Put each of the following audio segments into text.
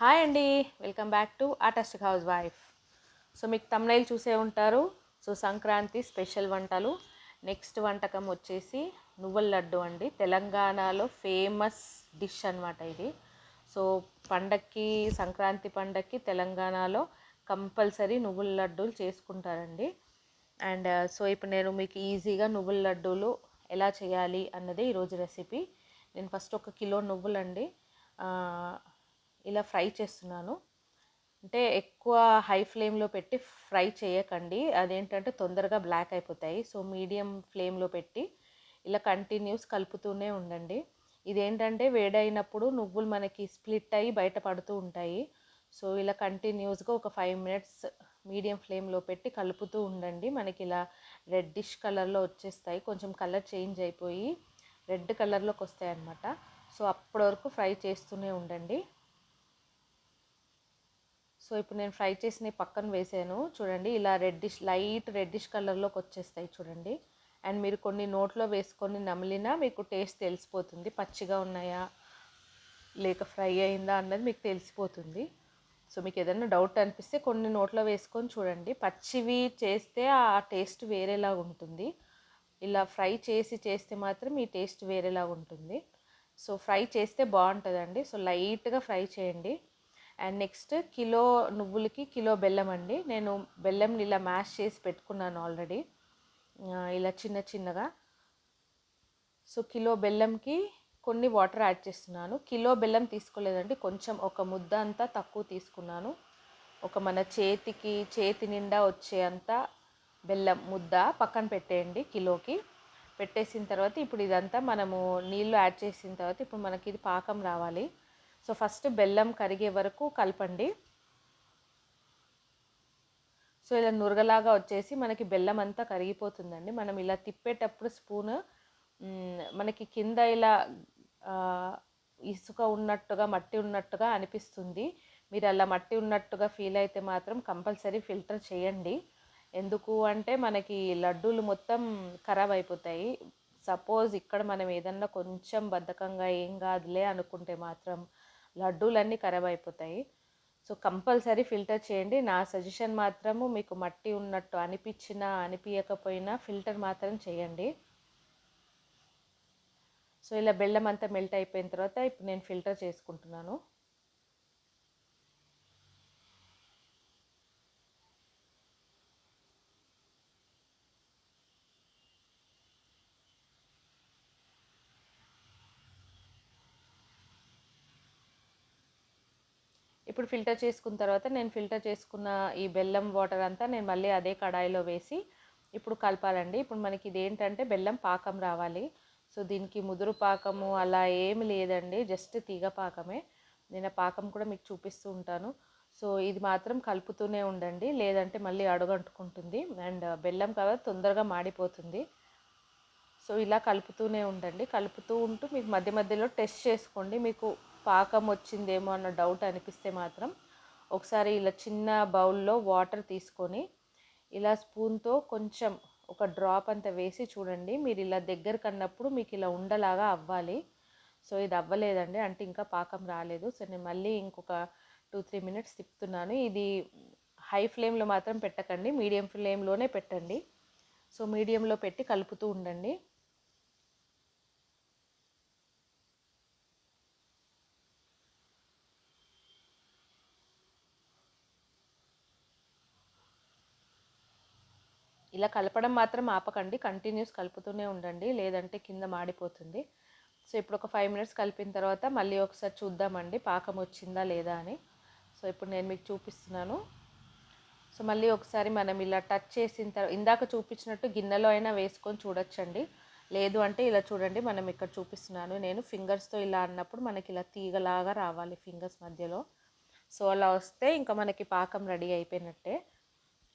Hi అండి welcome back to artistic housewife so మీకు thumbnail చూసే ఉంటారు. సో సంక్రాంతి స్పెషల్ వంటలు. నెక్స్ట్ వంటకం వచ్చేసి నువ్వుల లడ్డు అండి. తెలంగాణలో ఫేమస్ డిష్ అన్నమాట ఇది. సో పండక్కి సంక్రాంతి పండక్కి తెలంగాణలో కంపల్సరీ నువ్వుల లడ్డూలు చేసుకుంటారండి. అండ్ సో uh, ఇప్పుడు నేను మీకు ఈజీగా నువ్వుల లడ్డూలు ఎలా చేయాలి అన్నది ఈరోజు రెసిపీ నేను ఫస్ట్ ఒక కిలో నువ్వులండి. Uh, ఇలా ఫ్రై చేస్తున్నాను. అంటే ఎక్కువ హై ఫ్లేమ్లో పెట్టి ఫ్రై చేయకండి. అదేంటంటే తొందరగా బ్లాక్ అయిపోతాయి. సో మీడియం ఫ్లేమ్లో పెట్టి ఇలా కంటిన్యూస్ కలుపుతూనే ఉండండి. ఇదేంటంటే వేడైనప్పుడు నువ్వులు మనకి స్ప్లిట్ అయ్యి బయట పడుతూ ఉంటాయి. సో ఇలా కంటిన్యూస్గా ఒక ఫైవ్ మినిట్స్ మీడియం ఫ్లేమ్లో పెట్టి కలుపుతూ ఉండండి. మనకి ఇలా రెడ్డిష్ కలర్లో వచ్చేస్తాయి. కొంచెం కలర్ చేంజ్ అయిపోయి రెడ్ కలర్లోకి వస్తాయి అన్నమాట సో అప్పటి వరకు ఫ్రై చేస్తూనే ఉండండి. సో ఇప్పుడు నేను ఫ్రై చేసిన పక్కన వేసాను. చూడండి ఇలా రెడ్డిష్ లైట్ రెడ్డిష్ కలర్లోకి వచ్చేస్తాయి చూడండి. అండ్ మీరు కొన్ని నోట్లో వేసుకొని నమిలినా మీకు టేస్ట్ తెలిసిపోతుంది. పచ్చిగా ఉన్నాయా లేక ఫ్రై అయిందా అన్నది మీకు తెలిసిపోతుంది. సో మీకు ఏదైనా డౌట్ అనిపిస్తే కొన్ని నోట్లో వేసుకొని చూడండి. పచ్చివి చేస్తే ఆ టేస్ట్ వేరేలా ఉంటుంది. ఇలా ఫ్రై చేసి చేస్తే మాత్రం ఈ టేస్ట్ వేరేలా ఉంటుంది. సో ఫ్రై చేస్తే బాగుంటుందండి. సో లైట్గా ఫ్రై చేయండి. అండ్ నెక్స్ట్ కిలో నువ్వులకి కిలో బెల్లం అండి. నేను బెల్లంని ఇలా మ్యాష్ చేసి పెట్టుకున్నాను ఆల్రెడీ ఇలా చిన్న చిన్నగా. సో కిలో బెల్లంకి కొన్ని వాటర్ యాడ్ చేస్తున్నాను. కిలో బెల్లం తీసుకోలేదండి. కొంచెం ఒక ముద్ద అంతా తక్కువ తీసుకున్నాను. ఒక మన చేతికి చేతి నిండా వచ్చే అంత బెల్లం ముద్ద పక్కన పెట్టేయండి కిలోకి పెట్టేసిన తర్వాత ఇప్పుడు ఇదంతా మనము నీళ్ళు యాడ్ చేసిన తర్వాత ఇప్పుడు మనకి ఇది పాకం రావాలి. సో ఫస్ట్ బెల్లం కరిగే వరకు కలపండి. సో ఇలా నురగలాగా వచ్చేసి మనకి బెల్లం అంతా కరిగిపోతుందండి. మనం ఇలా తిప్పేటప్పుడు స్పూన్ మనకి కింద ఇలా ఇసుక ఉన్నట్టుగా మట్టి ఉన్నట్టుగా అనిపిస్తుంది. మీరు అలా మట్టి ఉన్నట్టుగా ఫీల్ అయితే మాత్రం కంపల్సరీ ఫిల్టర్ చేయండి. ఎందుకు అంటే మనకి లడ్డూలు మొత్తం ఖరాబ్ అయిపోతాయి. సపోజ్ ఇక్కడ మనం ఏదన్నా కొంచెం బద్ధకంగా ఏం కాదులే అనుకుంటే మాత్రం లడ్డూలన్నీ ఖరాబ్ అయిపోతాయి. సో కంపల్సరీ ఫిల్టర్ చేయండి. నా సజెషన్ మాత్రము మీకు మట్టి ఉన్నట్టు అనిపించినా అనిపించకపోయినా ఫిల్టర్ మాత్రం చేయండి. సో ఇలా బెల్లం అంతా మెల్ట్ అయిపోయిన తర్వాత ఇప్పుడు నేను ఫిల్టర్ చేసుకుంటున్నాను. ఇప్పుడు ఫిల్టర్ చేసుకున్న తర్వాత నేను ఫిల్టర్ చేసుకున్న ఈ బెల్లం వాటర్ అంతా నేను మళ్ళీ అదే కడాయిలో వేసి ఇప్పుడు కలపాలండి. ఇప్పుడు మనకి ఇది ఏంటంటే బెల్లం పాకం రావాలి. సో దీనికి ముదురు పాకము అలా ఏమి లేదండి. జస్ట్ తీగ పాకమే. నేను ఆ పాకం కూడా మీకు చూపిస్తూ ఉంటాను. సో ఇది మాత్రం కలుపుతూనే ఉండండి. లేదంటే మళ్ళీ అడుగంటుకుంటుంది. అండ్ బెల్లం కదా తొందరగా మాడిపోతుంది. సో ఇలా కలుపుతూనే ఉండండి. కలుపుతూ ఉంటూ మీకు మధ్య మధ్యలో టెస్ట్ చేసుకోండి. మీకు పాకం వచ్చిందేమో అన్న డౌట్ అనిపిస్తే మాత్రం ఒకసారి ఇలా చిన్న బౌల్లో వాటర్ తీసుకొని ఇలా స్పూన్తో కొంచెం ఒక డ్రాప్ అంత వేసి చూడండి. మీరు ఇలా దగ్గరకు అన్నప్పుడు మీకు ఇలా ఉండలాగా అవ్వాలి. సో ఇది అవ్వలేదండి. అంటే ఇంకా పాకం రాలేదు. సో నేను మళ్ళీ ఇంకొక టూ త్రీ మినిట్స్ తిప్పుతున్నాను. ఇది హై ఫ్లేమ్లో మాత్రం పెట్టకండి. మీడియం ఫ్లేమ్లోనే పెట్టండి. సో మీడియంలో పెట్టి కలుపుతూ ఉండండి. ఇలా కలపడం మాత్రం ఆపకండి. కంటిన్యూస్ కలుపుతూనే ఉండండి. లేదంటే కింద మాడిపోతుంది. సో ఇప్పుడు ఒక ఫైవ్ మినిట్స్ కలిపిన తర్వాత మళ్ళీ ఒకసారి చూద్దామండి. పాకం వచ్చిందా లేదా అని. సో ఇప్పుడు నేను మీకు చూపిస్తున్నాను. సో మళ్ళీ ఒకసారి మనం ఇలా టచ్ చేసిన తర్వాత ఇందాక చూపించినట్టు గిన్నెలో అయినా వేసుకొని చూడొచ్చండి. లేదు అంటే ఇలా చూడండి. మనం ఇక్కడ చూపిస్తున్నాను. నేను ఫింగర్స్తో ఇలా అన్నప్పుడు మనకి ఇలా తీగలాగా రావాలి ఫింగర్స్ మధ్యలో. సో అలా వస్తే ఇంకా మనకి పాకం రెడీ అయిపోయినట్టే.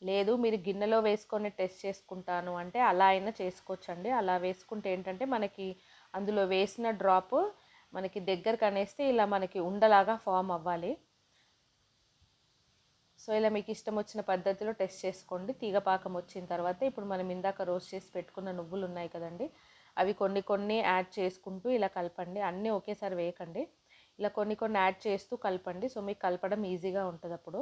లేదు మీరు గిన్నెలో వేసుకొని టెస్ట్ చేసుకుంటాను అంటే అలా అయినా చేసుకోవచ్చండి. అలా వేసుకుంటే ఏంటంటే మనకి అందులో వేసిన డ్రాప్ మనకి దగ్గర అనేస్తే ఇలా మనకి ఉండలాగా ఫామ్ అవ్వాలి. సో ఇలా మీకు ఇష్టం వచ్చిన పద్ధతిలో టెస్ట్ చేసుకోండి. తీగపాకం వచ్చిన తర్వాత ఇప్పుడు మనం ఇందాక రోస్ట్ చేసి పెట్టుకున్న నువ్వులు ఉన్నాయి కదండి అవి కొన్ని కొన్ని యాడ్ చేసుకుంటూ ఇలా కలపండి. అన్నీ ఒకేసారి వేయకండి. ఇలా కొన్ని కొన్ని యాడ్ చేస్తూ కలపండి. సో మీకు కలపడం ఈజీగా ఉంటుంది అప్పుడు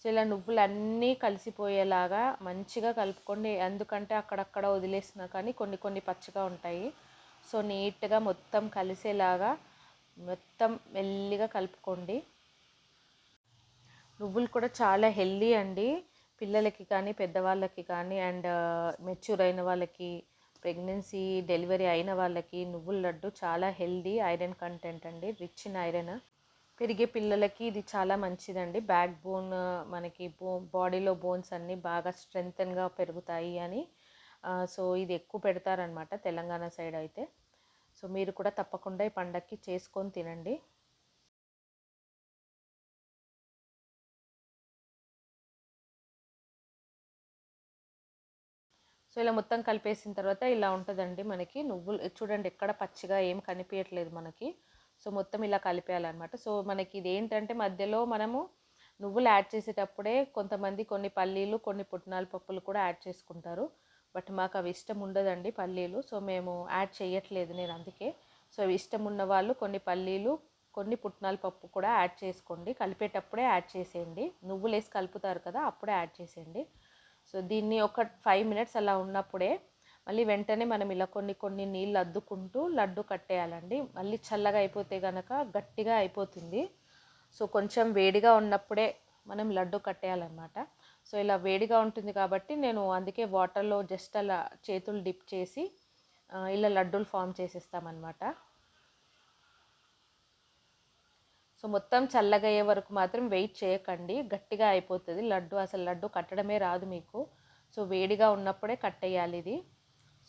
సో ఇలా నువ్వులన్నీ కలిసిపోయేలాగా మంచిగా కలుపుకోండి. ఎందుకంటే అక్కడక్కడ వదిలేసినా కానీ కొన్ని కొన్ని పచ్చగా ఉంటాయి. సో నీట్గా మొత్తం కలిసేలాగా మొత్తం మెల్లిగా కలుపుకోండి. నువ్వులు కూడా చాలా హెల్దీ అండి. పిల్లలకి కానీ పెద్దవాళ్ళకి కానీ అండ్ మెచ్యూర్ అయిన వాళ్ళకి ప్రెగ్నెన్సీ డెలివరీ అయిన వాళ్ళకి నువ్వుల లడ్డు చాలా హెల్దీ ఐరన్ కంటెంట్ అండి. Rich in iron. పెరిగే పిల్లలకి ఇది చాలా మంచిదండి. బ్యాక్ బోన్ మనకి బో బాడీలో బోన్స్ అన్నీ బాగా స్ట్రెంగ్తన్గా పెరుగుతాయి అని సో ఇది ఎక్కువ పెడతారనమాట తెలంగాణ సైడ్ అయితే. సో మీరు కూడా తప్పకుండా ఈ పండక్కి చేసుకొని తినండి. సో ఇలా మొత్తం కలిపేసిన తర్వాత ఇలా ఉంటుందండి మనకి నువ్వులు చూడండి ఎక్కడ పచ్చిగా ఏం కనిపించట్లేదు మనకి. సో మొత్తం ఇలా కలిపేయాలన్నమాట. సో మనకి ఇది ఏంటంటే మధ్యలో మనము నువ్వులు యాడ్ చేసేటప్పుడే కొంతమంది కొన్ని పల్లీలు కొన్ని పుట్నాల పప్పులు కూడా యాడ్ చేసుకుంటారు. బట్ మాకు అవి ఇష్టం ఉండదండి పల్లీలు. సో మేము యాడ్ చేయట్లేదు నేను అందుకే. సో అవి ఇష్టం ఉన్న వాళ్ళు కొన్ని పల్లీలు కొన్ని పుట్నాల పప్పు కూడా యాడ్ చేసుకోండి. కలిపేటప్పుడే యాడ్ చేసేయండి. నువ్వులు వేసి కలుపుతారు కదా అప్పుడే యాడ్ చేసేయండి. సో దీన్ని ఒక ఫైవ్ మినిట్స్ అలా ఉన్నప్పుడే మళ్ళీ వెంటనే మనం ఇలా కొన్ని కొన్ని నీళ్ళు అద్దుకుంటూ లడ్డు కట్టేయాలండి. మళ్ళీ చల్లగా అయిపోతే కనుక గట్టిగా అయిపోతుంది. సో కొంచెం వేడిగా ఉన్నప్పుడే మనం లడ్డు కట్టేయాలన్నమాట. సో ఇలా వేడిగా ఉంటుంది కాబట్టి నేను అందుకే వాటర్లో జస్ట్ అలా చేతులు డిప్ చేసి ఇలా లడ్డూలు ఫామ్ చేసేస్తామన్నమాట. సో మొత్తం చల్లగయ్యే వరకు మాత్రం వెయిట్ చేయకండి. గట్టిగా అయిపోతుంది. లడ్డు అసలు లడ్డు కట్టడమే రాదు మీకు. సో వేడిగా ఉన్నప్పుడే కట్టేయాలి ఇది.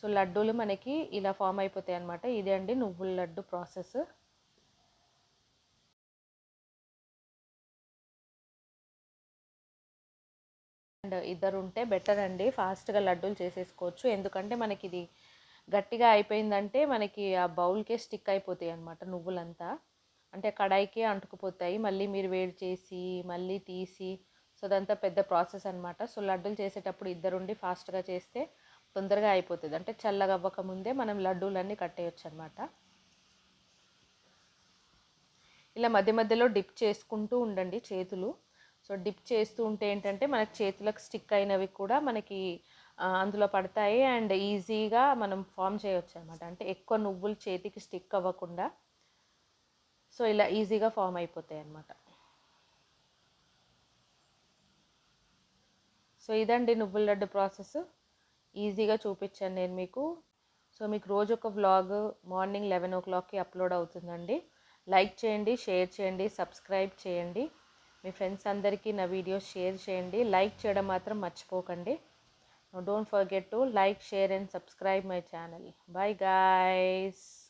సో లడ్డూలు మనకి ఇలా ఫామ్ అయిపోతాయి అనమాట ఇదే అండి నువ్వుల లడ్డు ప్రాసెస్. అండ్ ఇద్దరు ఉంటే బెటర్ అండి. ఫాస్ట్గా లడ్డూలు చేసేసుకోవచ్చు. ఎందుకంటే మనకి ఇది గట్టిగా అయిపోయిందంటే మనకి ఆ బౌల్కే స్టిక్ అయిపోతాయి అనమాట నువ్వులంతా. అంటే కడాయికే అంటుకుపోతాయి. మళ్ళీ మీరు వేడి చేసి మళ్ళీ తీసి సో అదంతా పెద్ద ప్రాసెస్ అనమాట సో లడ్డూలు చేసేటప్పుడు ఇద్దరుండి ఫాస్ట్గా చేస్తే తొందరగా అయిపోతుంది. అంటే చల్లగా అవ్వక ముందే మనం లడ్డూలన్నీ కట్టేయచ్చు అనమాట ఇలా మధ్య మధ్యలో డిప్ చేసుకుంటూ ఉండండి చేతులు. సో డిప్ చేస్తూ ఉంటే ఏంటంటే మనకి చేతులకు స్టిక్ అయినవి కూడా మనకి అందులో పడతాయి. అండ్ ఈజీగా మనం ఫామ్ చేయొచ్చు అనమాట అంటే ఎక్కువ నువ్వులు చేతికి స్టిక్ అవ్వకుండా. సో ఇలా ఈజీగా ఫామ్ అయిపోతాయి అన్నమాట సో ఇదండి నువ్వుల లడ్డు ప్రాసెస్ ఈజీగా చూపించాను నేను మీకు. సో మీకు రోజు ఒక వ్లాగ్ మార్నింగ్ లెవెన్ ఓ క్లాక్కి అప్లోడ్ అవుతుందండి. లైక్ చేయండి షేర్ చేయండి సబ్స్క్రైబ్ చేయండి. మీ ఫ్రెండ్స్ అందరికీ నా వీడియోస్ షేర్ చేయండి. లైక్ చేయడం మాత్రం మర్చిపోకండి. Don't forget to like share and subscribe my channel bye guys